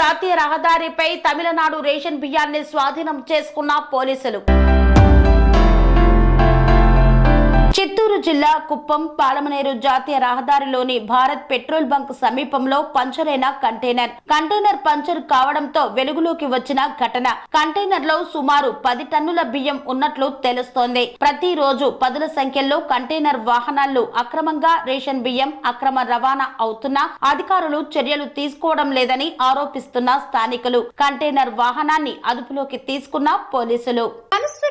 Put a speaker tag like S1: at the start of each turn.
S1: జాతీయ రహదారిపై తమిళనాడు రేషన్ బియ్యాన్ని స్వాధీనం చేసుకున్న పోలీసులు. జిల్లా కుప్పం పాలమనేరు జాతీయ రహదారిలోని భారత్ పెట్రోల్ బంక్ సమీపంలో పంచరైన కంటైనర్. కంటైనర్ పంచర్ కావడంతో వెలుగులోకి వచ్చిన ఘటన. కంటైనర్లో సుమారు పది టన్నుల బియ్యం ఉన్నట్లు తెలుస్తోంది. ప్రతిరోజు పదుల సంఖ్యలో కంటైనర్ వాహనాలు అక్రమంగా రేషన్ బియ్యం అక్రమ రవాణా అవుతున్నా అధికారులు చర్యలు తీసుకోవడం లేదని ఆరోపిస్తున్న స్థానికులు. కంటైనర్ వాహనాన్ని అదుపులోకి తీసుకున్న పోలీసులు.